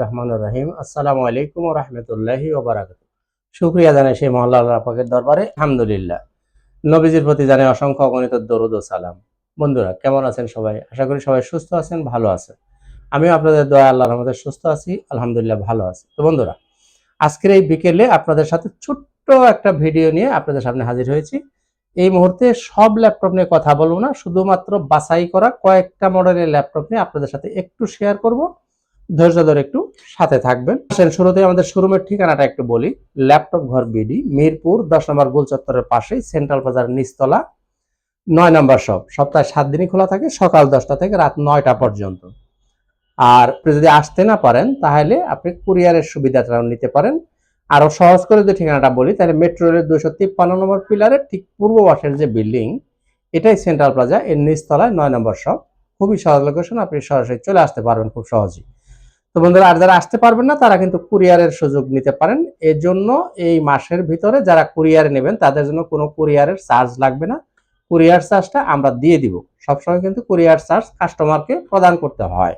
রহমান আলাইকুম শুক্রিয়া জানাই সেই দরবারে। আলহামদুলিল্লাহ। প্রতি অসংখ্য দরুদ ও সালাম। বন্ধুরা, কেমন আছেন সবাই? আশা করি সবাই সুস্থ আছেন, ভালো আছেন। আমিও আপনাদের দয়া আল্লাহর রহমতে সুস্থ আছি, আলহামদুলিল্লাহ ভালো আছি। তো বন্ধুরা, আজকের এই বিকেলে আপনাদের সাথে ছোট্ট একটা ভিডিও নিয়ে আপনাদের সামনে হাজির হয়েছি। এই মুহূর্তে সব ল্যাপটপ নিয়ে কথা বলব না, শুধুমাত্র বাছাই করা কয়েকটা মডেলের ল্যাপটপ নিয়ে আপনাদের সাথে একটু শেয়ার করব। ধৈর্য ধরে একটু সাথে থাকবেন। আসেন শুরুতে আমাদের শোরুমের ঠিকানাটা একটু বলি। ল্যাপটপ ঘর বিডি মিরপুর, দশ নম্বর গোল চত্বরের পাশেই সেন্ট্রাল বাজার নিচতলা, নয় নম্বর শপ সপ্তাহে সাত দিনই খোলা থাকে, সকাল দশটা থেকে রাত নয়টা পর্যন্ত। আর আপনি যদি আসতে না পারেন, তাহলে আপনি কুরিয়ারের সুবিধাটা নিতে পারেন। আরও সহজ করে যদি ঠিকানাটা বলি, তাহলে মেট্রো রেলের দুশো তিপ্পান্ন নম্বর পিলারের ঠিক পূর্ব পাশের যে বিল্ডিং, এটাই সেন্ট্রাল প্লাজা। এর নিচতলায় নয় নম্বর শপ। খুবই সহজ লোকেশন আপনি সরাসরি চলে আসতে পারবেন খুব সহজেই। তো বন্ধুরা, আর যারা আসতে পারবেন না, তারা কিন্তু কুরিয়ারের সুযোগ নিতে পারেন। এর জন্য এই মাসের ভিতরে যারা কুরিয়ারে নেবেন, তাদের জন্য কোনো কুরিয়ারের চার্জ লাগবে না। কুরিয়ার চার্জটা আমরা দিয়ে দিব। সবসময় কিন্তু কুরিয়ার চার্জ কাস্টমারকে প্রদান করতে হয়।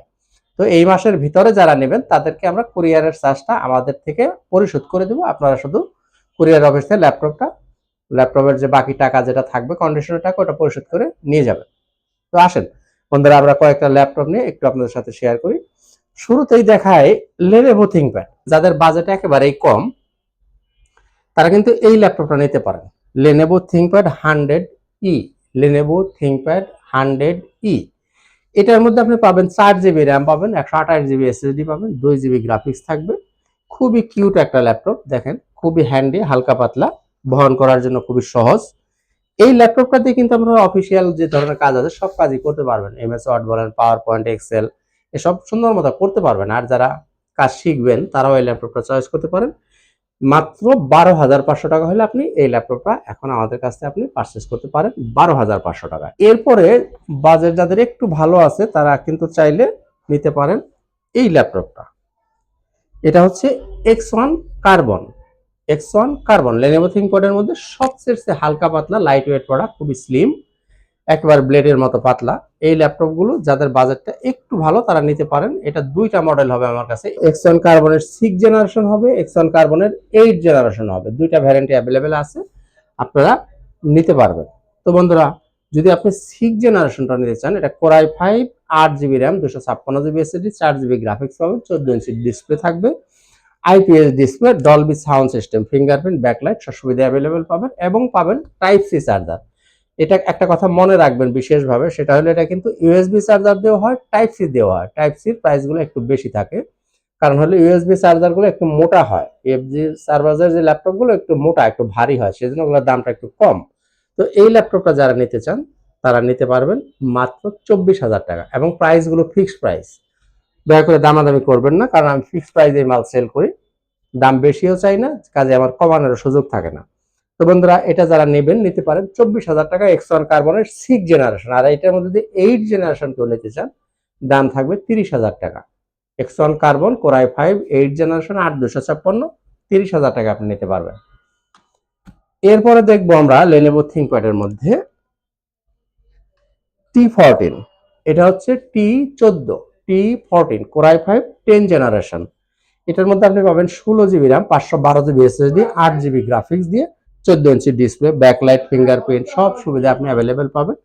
তো এই মাসের ভিতরে যারা নেবেন, তাদেরকে আমরা কুরিয়ারের চার্জটা আমাদের থেকে পরিশোধ করে দেবো। আপনারা শুধু কুরিয়ার অফিস থেকে ল্যাপটপটা, ল্যাপটপের যে বাকি টাকা যেটা থাকবে কন্ডিশনের টাকা, ওটা পরিশোধ করে নিয়ে যাবেন। তো আসেন, বন্ধুরা, আমরা কয়েকটা ল্যাপটপ নিয়ে একটু আপনাদের সাথে শেয়ার করি। শুরুতেই দেখায় লেনেভো থিংপ্যাড যাদের বাজেট একেবারেই কম, তারা কিন্তু এই ল্যাপটপটা নিতে পারেন। Lenovo ThinkPad hundred E Lenovo ThinkPad hundred E এটার মধ্যে আপনি পাবেন চার জিবি র্যাম পাবেন, একশো আঠাশ জিবি এসএসডি পাবেন, দুই জিবি গ্রাফিক্স থাকবে। খুবই কিউট একটা ল্যাপটপ দেখেন, খুবই হ্যান্ডি হালকা পাতলা, বহন করার জন্য খুবই সহজ। এই ল্যাপটপটা দিয়ে কিন্তু আপনারা অফিসিয়াল যে ধরনের কাজ আছে, সব কাজই করতে পারবেন। এমএস ওয়ার্ড বলেন পাওয়ার পয়েন্ট এক্সেল এসব সুন্দর মতো করতে পারবেন। আর যারা কাজ শিখবেন, তারাও এই ল্যাপটপটা চয়েস করতে পারেন। মাত্র বারো হাজার পাঁচশো টাকা হলে আপনি এই ল্যাপটপটা এখন আমাদের কাছ থেকে আপনি পারচেস করতে পারেন বারো হাজার পাঁচশো টাকা এরপরে বাজেট যাদের একটু ভালো আছে, তারা কিন্তু চাইলে নিতে পারেন এই ল্যাপটপটা। এটা হচ্ছে X one carbon X one carbon Lenovo থিংকপ্যাডের মধ্যে সবচেয়ে হালকা পাতলা লাইট ওয়েট প্রোডাক্ট খুবই স্লিম একেবারে ব্লেডের মতো পাতলা। এই ল্যাপটপগুলো যাদের বাজেটটা একটু ভালো, তারা নিতে পারেন। এটা দুইটা মডেল হবে আমার কাছে। এক্স ওয়ান কার্বনের সিক্স জেনারেশন হবে এক্স ওয়ান কার্বনের এইট জেনারেশন হবে। দুইটা ভ্যারেন্টি অ্যাভেলেবেল আছে। আপনারা নিতে পারবেন। তো বন্ধুরা, যদি আপনি সিক্স জেনারেশনটা নিতে চান, এটা কোরাই ফাইভ আট জিবি র্যাম দুশো ছাপ্পান্ন জিবি এসএসডি চার জিবি গ্রাফিক্স পাবেন, চোদ্দ ইঞ্চি ডিসপ্লে থাকবে। IPS display Dolby sound system fingerprint backlight সব সুবিধা অ্যাভেলেবেল পাবেন এবং পাবেন টাইপ সি চার্জার এটা একটা কথা মনে রাখবেন বিশেষভাবে, সেটা হলো এটা কিন্তু ইউএসবি চার্জার দেওয়া হয় টাইপ সি দেওয়া হয়। টাইপ সির প্রাইসগুলো একটু বেশি থাকে। কারণ হলো ইউএসবি চার্জারগুলো একটু মোটা হয়। এফজি সার্ভারের যে ল্যাপটপগুলো একটু মোটা, একটু ভারী হয়, সেজন্য ওগুলোর দামটা একটু কম। তো এই ল্যাপটপটা যারা নিতে চান, তারা নিতে পারবেন মাত্র চব্বিশ হাজার টাকা এবং প্রাইসগুলো ফিক্সড প্রাইস দয়া করে দামাদামি করবেন না, কারণ আমি ফিক্সড প্রাইসে মাল সেল করি। দাম বেশিও চাই না, কাজে আমার কমানোর সুযোগ থাকে না। তো বন্ধুরা, এটা যারা নেবেন, নিতে পারেন চব্বিশ হাজার টাকা এক্স ওয়ান কার্বনের সিক্স জেনারেশন আর এটার মধ্যে যদি এইট জেনারেশন কেউ নিতে চান, দাম থাকবে তিরিশ হাজার টাকা। X one carbon core i five eight generation আট দুশো ছাপ্পান্ন, তিরিশ হাজার টাকা আপনি নিতে পারবেন। এরপরে দেখব আমরা লেনেভো থিংকপ্যাডের মধ্যে টি ফোরটিন এটা হচ্ছে টি চোদ্দ T fourteen core i five ten generation এটার মধ্যে আপনি পাবেন ষোলো জিবি র্যাম পাঁচশো বারো জিবি এসএসডি আট জিবি গ্রাফিক্স দিয়ে চোদ্দ ইঞ্চি ডিসপ্লে ব্যাকলাইট ফিঙ্গারপ্রিন্ট সব সুবিধা আপনি অ্যাভেলেবেল পাবেন।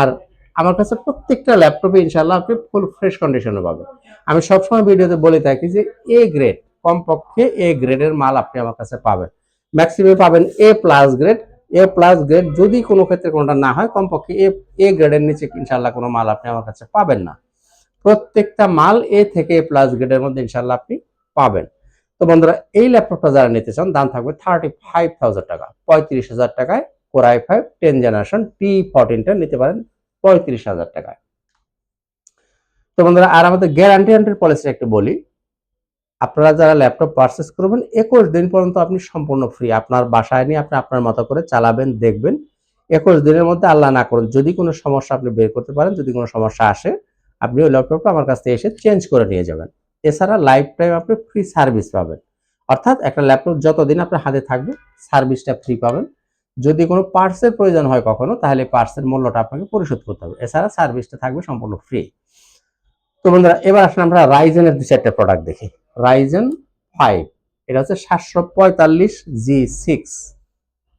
আর আমার কাছে প্রত্যেকটা ল্যাপটপে ইনশাল্লাহ আপনি ফুল ফ্রেশ কন্ডিশনে পাবেন। আমি সবসময় ভিডিওতে বলে থাকি যে এ গ্রেড কমপক্ষে এ গ্রেডের মাল আপনি আমার কাছে পাবেন। ম্যাক্সিমাম পাবেন A plus grade A plus grade যদি কোনো ক্ষেত্রে কোনোটা না হয়, কমপক্ষে এ এ গ্রেডের নিচে ইনশাল্লাহ কোনো মাল আপনি আমার কাছে পাবেন না। প্রত্যেকটা মাল এ থেকে এ প্লাস গ্রেডের মধ্যে ইনশাল্লাহ আপনি পাবেন। তো বন্ধুরা, এই ল্যাপটপটা যারা নিতে চান, দাম থাকবে থার্টি ফাইভ থাউজেন্ড টাকা। পঁয়ত্রিশ হাজার টাকায় core i five ten generation T ফোরটিনটা নিতে পারেন পঁয়ত্রিশ হাজার টাকায়। তো বন্ধুরা, আর আমাদের গ্যারান্টি এন্ট্রির পলিসি একটু বলি। আপনারা যারা ল্যাপটপ পারচেস করবেন, একুশ দিন পর্যন্ত আপনি সম্পূর্ণ ফ্রি আপনার বাসায় নিয়ে আপনি আপনার মতো করে চালাবেন, দেখবেন। একুশ দিনের মধ্যে আল্লাহ না করুন, যদি কোনো সমস্যা আপনি বের করতে পারেন, যদি কোনো সমস্যা আসে, আপনি ওই ল্যাপটপটা আমার কাছ থেকে এসে চেঞ্জ করে নিয়ে যাবেন। এছাড়া লাইফ টাইম আপনি ফ্রি সার্ভিস পাবেন। অর্থাৎ একটা ল্যাপটপ যতদিন আপনার হাতে থাকবে সার্ভিসটা ফ্রি পাবেন। যদি কোনো পার্টসের প্রয়োজন হয় কখনো, তাহলে পার্টসের মূল্যটা আপনাকে পরিশোধ করতে হবে। এছাড়া সার্ভিসটা থাকবে সম্পূর্ণ ফ্রি তো বন্ধুরা, এবার আসলে আমরা রাইজেনের দু চারটা প্রোডাক্ট দেখি। রাইজেন ফাইভ এটা হচ্ছে সাতশো পঁয়তাল্লিশ জি সিক্স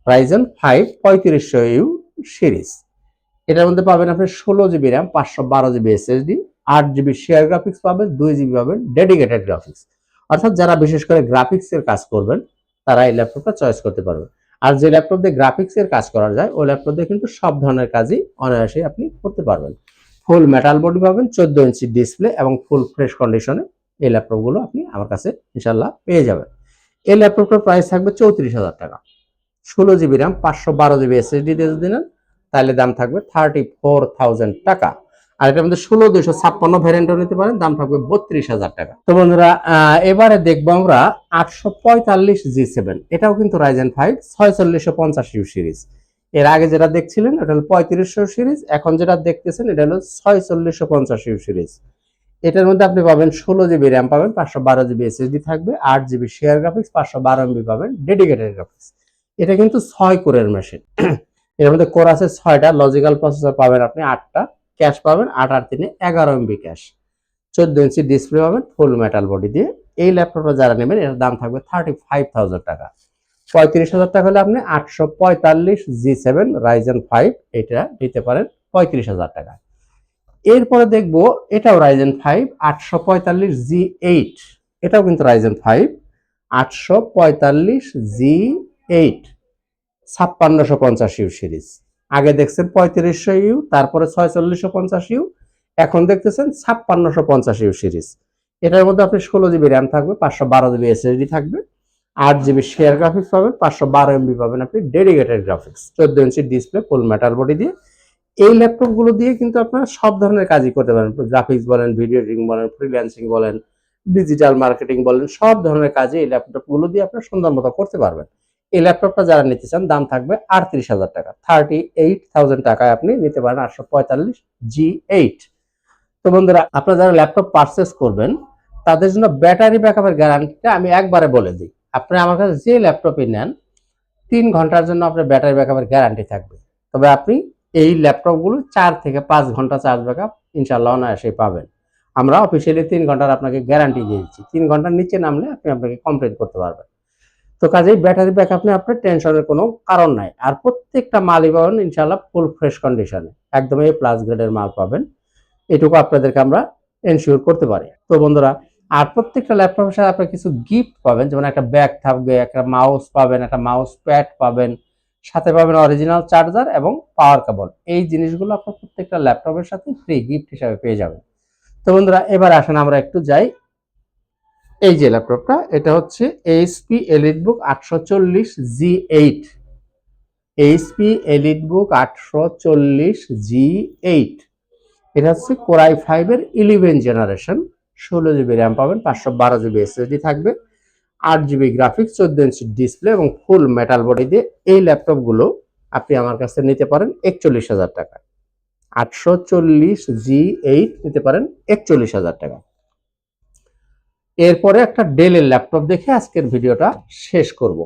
রাইজেন ফাইভ পঁয়ত্রিশশো ইউ সিরিজ এটার মধ্যে পাবেন আপনি ষোলো জিবি র্যাম পাঁচশো বারো জিবি এসএসডি আট জিবি শেয়ার গ্রাফিক্স পাবেন, দুই জিবি পাবেন ডেডিকেটেড গ্রাফিক্স অর্থাৎ যারা বিশেষ করে গ্রাফিক্সের কাজ করবেন, তারা এই ল্যাপটপটা চয়েস করতে পারবেন। আর যে ল্যাপটপ দিয়ে গ্রাফিক্সের কাজ করা যায়, ওই ল্যাপটপ দিয়ে কিন্তু সব ধরনের কাজই অনায়াসে আপনি করতে পারবেন। ফুল মেটাল বডি পাবেন, চোদ্দ ইঞ্চি ডিসপ্লে এবং ফুল ফ্রেশ কন্ডিশনে এই ল্যাপটপগুলো আপনি আমার কাছে ইনশাল্লাহ পেয়ে যাবেন। এই ল্যাপটপটার প্রাইস থাকবে চৌত্রিশ হাজার টাকা। ষোলো জিবি র্যাম পাঁচশো বারো জিবি এসএসডি দিয়ে যদি নেন, তাহলে দাম থাকবে থার্টি ফোর থাউজেন্ড টাকা। আর এটার মধ্যে ষোলো দুইশো ছাপ্পান্ন ভ্যারিয়েন্টও নিতে পারেন, দাম থাকবে বত্রিশ হাজার টাকা। তো বন্ধুরা এবারে দেখব আমরা আটশো পঁয়তাল্লিশ জি সেভেন এটাও কিন্তু রাইজেন ফাইভ ছয়চল্লিশশো পঞ্চাশ ইউ সিরিজ এর আগে যেটা দেখছিলেন, এটা হলো পঁয়ত্রিশশো সিরিজ এখন যেটা দেখতেছেন, এটা হলো ছয়চল্লিশশো পঞ্চাশ ইউ সিরিজ এটার মধ্যে আপনি পাবেন ষোলো জিবি র্যাম পাবেন, পাঁচশো বারো জিবি এসএসডি থাকবে, আট জিবি শেয়ার গ্রাফিক্স পাঁচশো বারো এমবি পাবেন ডেডিকেটেড গ্রাফিক্স এটা কিন্তু ছয় কোরের মেশিন এর মধ্যে কোর আছে ছয়টা লজিক্যাল প্রসেসর পাবেন আপনি আটটা। ক্যাশ পাবেন আট আর তিনে এগারো এমবি ক্যাশ। চোদ্দ ইঞ্চি ডিসপ্লে পাবেন ফুল মেটাল বডি দিয়ে। এই ল্যাপটপটা যারা নেবেন এর দাম থাকবে থার্টি ফাইভ থাউজেন্ড টাকা। পঁয়ত্রিশ হাজার টাকা হলে আপনি আটশো পঁয়তাল্লিশ জি সেভেন রাইজেন ফাইভ এটা নিতে পারেন পঁয়ত্রিশ হাজার টাকা। এরপরে দেখব, এটাও রাইজেন ফাইভ আটশো পঁয়তাল্লিশ জি এইট এটাও কিন্তু রাইজেন ফাইভ আটশো পঁয়তাল্লিশ জি এইট ছাপ্পান্নশো পঞ্চাশ ইউ সিরিজ আগে দেখছেন পঁয়ত্রিশশো ইউ, তারপরে ছয়চল্লিশশো পঞ্চাশ ইউ, এখন দেখতেছেন ছাপ্পান্নশো পঞ্চাশ ইউ সিরিজ। এটার মধ্যে আপনি ষোলো জিবি র্যাম থাকবে, পাঁচশো বারো জিবি এসএসডি থাকবে, আট জিবি শেয়ার গ্রাফিক্স পাবেন, পাঁচশো বারো এমবি পাবেন আপনি ডেডিকেটেড গ্রাফিক্স চোদ্দ inch display full metal body দিয়ে। এই ল্যাপটপগুলো দিয়ে কিন্তু আপনারা সব ধরনের কাজই করতে পারেন গ্রাফিক্স বলেন ভিডিও এডিটিং বলেন ফ্রিল্যান্সিং বলেন ডিজিটাল মার্কেটিং বলেন, সব ধরনের কাজে এই ল্যাপটপগুলো দিয়ে আপনারা সুন্দর মতো করতে পারবেন। এই ল্যাপটপটা যারা নিতে চান, দাম থাকবে আটত্রিশ হাজার টাকা। থার্টি এইট থাউজেন্ড টাকায় আপনি নিতে পারেন আটশো পঁয়তাল্লিশ জি এইট। তো বন্ধুরা, আপনারা যারা ল্যাপটপ পারচেস করবেন, তাদের জন্য ব্যাটারি ব্যাকআপের গ্যারান্টিটা আমি একবারে বলে দিই। আপনি আমার কাছে যে ল্যাপটপই নেন, তিন ঘণ্টার জন্য আপনার ব্যাটারি ব্যাকআপের গ্যারান্টি থাকবে। তবে আপনি এই ল্যাপটপগুলো চার থেকে পাঁচ ঘণ্টা চার্জ ব্যাকআপ ইনশাল্লাহ অনায়াসেই পাবেন। আমরা অফিসিয়ালি তিন ঘণ্টার আপনাকে গ্যারান্টি দিয়ে দিচ্ছি। তিন ঘণ্টার নিচে নামলে আপনি আপনাকে কমপ্লেন করতে পারবেন। তো কাজেই ব্যাটারি ব্যাকআপ নিয়ে আপনার টেনশনের কোনো কারণ নাই। আর প্রত্যেকটা মালই পাবেন ইনশাল্লাহ ফুল ফ্রেশ কন্ডিশনে একদম এই প্লাস গ্রেডের মাল পাবেন। এটুকু আপনাদেরকে আমরা এনশিওর করতে পারি। তো বন্ধুরা, আর প্রত্যেকটা ল্যাপটপের সাথে আপনার কিছু গিফট পাবেন, যেমন একটা ব্যাগ থাকবে, একটা মাউস পাবেন, একটা মাউস প্যাড পাবেন, সাথে পাবেন অরিজিনাল চার্জার এবং পাওয়ার কেবল এই জিনিসগুলো আপনার প্রত্যেকটা ল্যাপটপের সাথে ফ্রি গিফট হিসাবে পেয়ে যাবেন। তো বন্ধুরা, এবার আসেন আমরা একটু যাই এই যে ল্যাপটপটা, এটা হচ্ছে এইচপি এলিট বুক আটশো চল্লিশ G eight HP elite book আটশো চল্লিশ জি এইট এটা হচ্ছে কোরাই ফাইভের ইলেভেন জেনারেশন ষোলো জিবি র্যাম পাবেন, পাঁচশো বারো জিবি এসএসডি থাকবে, আট জিবি গ্রাফিক্স চোদ্দ ইঞ্চি ডিসপ্লে এবং ফুল মেটাল বডি দিয়ে এই ল্যাপটপগুলো আপনি আমার কাছে নিতে পারেন একচল্লিশ হাজার টাকা আটশো চল্লিশ জি এইট নিতে পারেন একচল্লিশ হাজার টাকা এরপরে একটা ডেলের ল্যাপটপ দেখে আজকের ভিডিওটা শেষ করব।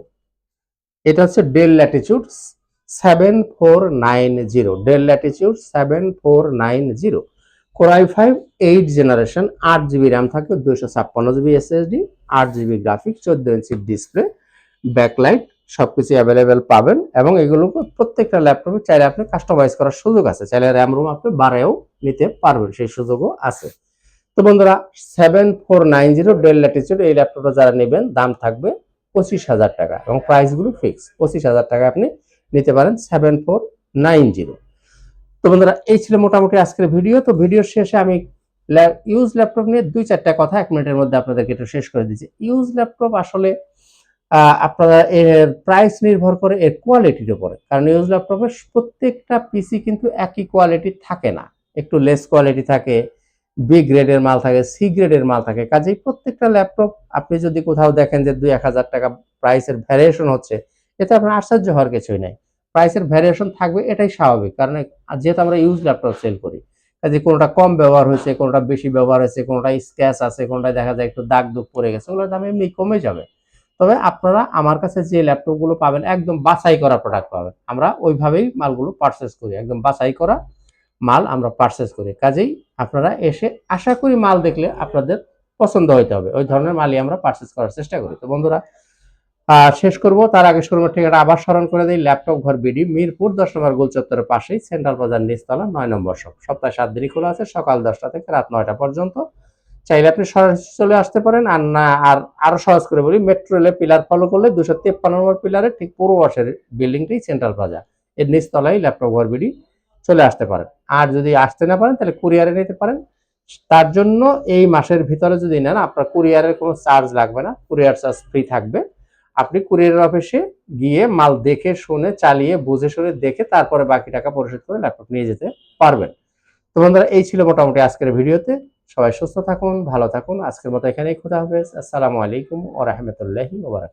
এটা হচ্ছে Dell Latitude seven four nine zero, Dell Latitude seven four nine zero. Core i five eight generation আট জিবি র্যাম থাকবে, দুইশো ছাপ্পান্ন জিবি এসএসডি আট জিবি গ্রাফিক্স চোদ্দ ইঞ্চি ডিসপ্লে ব্যাকলাইট সবকিছু অ্যাভেলেবেল পাবেন এবং এগুলো প্রত্যেকটা ল্যাপটপে চাইলে আপনি কাস্টমাইজ করার সুযোগ আছে। চাইলে র্যাম রুম আপনি বাড়ায়ও নিতে পারবেন, সেই সুযোগও আছে। তো বন্ধুরা seven four nine zero Dell Latitude এই ল্যাপটপটা যারা নেবেন, দাম থাকবে পঁচিশ হাজার টাকা এবং প্রাইসগুলো ফিক্স পঁচিশ হাজার টাকা আপনি নিতে পারেন সেভেন ফোর নাইন জিরো তো বন্ধুরা, এই ছিল মোটামুটি আজকের ভিডিও। তো ভিডিওর শেষে আমি ইউজ ল্যাপটপ নিয়ে দুই চারটা কথা, এক মিনিটের মধ্যে আপনাদেরকে একটু শেষ করে দিচ্ছি। ইউজ ল্যাপটপ আসলে আপনারা এর প্রাইস নির্ভর করে এর কোয়ালিটির উপরে। কারণ ইউজ ল্যাপটপের প্রত্যেকটা পিসি কিন্তু একই কোয়ালিটি থাকে না। একটু লেস কোয়ালিটি থাকে বি গ্রেডের মাল থাকে সি গ্রেডের মাল থাকে। কাজেই প্রত্যেকটা ল্যাপটপ আপনি যদি কোথাও দেখেন যে দুই এক হাজার টাকা প্রাইসের ভ্যারিয়েশন হচ্ছে, এতে আপনার আশ্চর্য হওয়ার কিছুই নাই। প্রাইসের ভ্যারিয়েশন থাকবে, এটাই স্বাভাবিক। কারণ যেহেতু আমরা ইউজ ল্যাপটপ সেল করি কাজে কোনোটা কম ব্যবহার হয়েছে, কোনোটা বেশি ব্যবহার হয়েছে, কোনোটা স্ক্র্যাচ আছে কোনোটা দেখা যায় একটু দাগ দুগ পড়ে গেছে, ওগুলোর দাম এমনি কমে যাবে। তবে আপনারা আমার কাছে যে ল্যাপটপগুলো পাবেন, একদম বাছাই করা প্রোডাক্ট পাবেন। আমরা ওইভাবেই মালগুলো পারচেস করি। একদম বাছাই করা মাল আমরা পারচেস করি। কাজেই আপনারা এসে আশা করি মাল দেখলে আপনাদের পছন্দ হইতে হবে। ওই ধরনের মালই আমরা পারচেস করার চেষ্টা করি। তো বন্ধুরা শেষ করব। তার আগে শোরুমের ঠিকানা আবার স্মরণ করে দিই। ল্যাপটপ ঘর বিডি মিরপুর, দশ নম্বর গোল পাশেই সেন্ট্রাল বাজার নিচতলা, নয় নম্বর শপ সপ্তাহে সাত দিনই খোলা আছে, সকাল দশটা থেকে রাত নয়টা পর্যন্ত। চাইলে আপনি সরাসরি চলে আসতে পারেন। আর না, আর আরও সহজ করে বলি মেট্রো রেলে পিলার ফলো করলে দুশো তেপ্পান্ন নম্বর পিলারের ঠিক পূর্ব পাশের বিল্ডিংটাই সেন্ট্রাল প্লাজা এর নিচতলায় ল্যাপটপ ঘর বিডি চলে আসতে পারেন। আর যদি আসতে না পারেন, তাহলে কুরিয়ারে নিতে পারেন। তার জন্য এই মাসের ভিতরে যদি নেন, আপনার কুরিয়ারের কোনো চার্জ লাগবে না। কুরিয়ার চার্জ ফ্রি থাকবে। আপনি কুরিয়ার অফিসে গিয়ে মাল দেখে, শুনে, চালিয়ে, বুঝে, শুনে দেখে তারপরে বাকি টাকা পরিশোধ করে ল্যাপটপ নিয়ে যেতে পারবেন। তো বন্ধুরা, এই ছিল মোটামুটি আজকের ভিডিওতে। সবাই সুস্থ থাকুন, ভালো থাকুন। আজকের মতো এখানেই খুদা হাফেজ। আসসালামু আলাইকুম ও রহমতুল্লাহি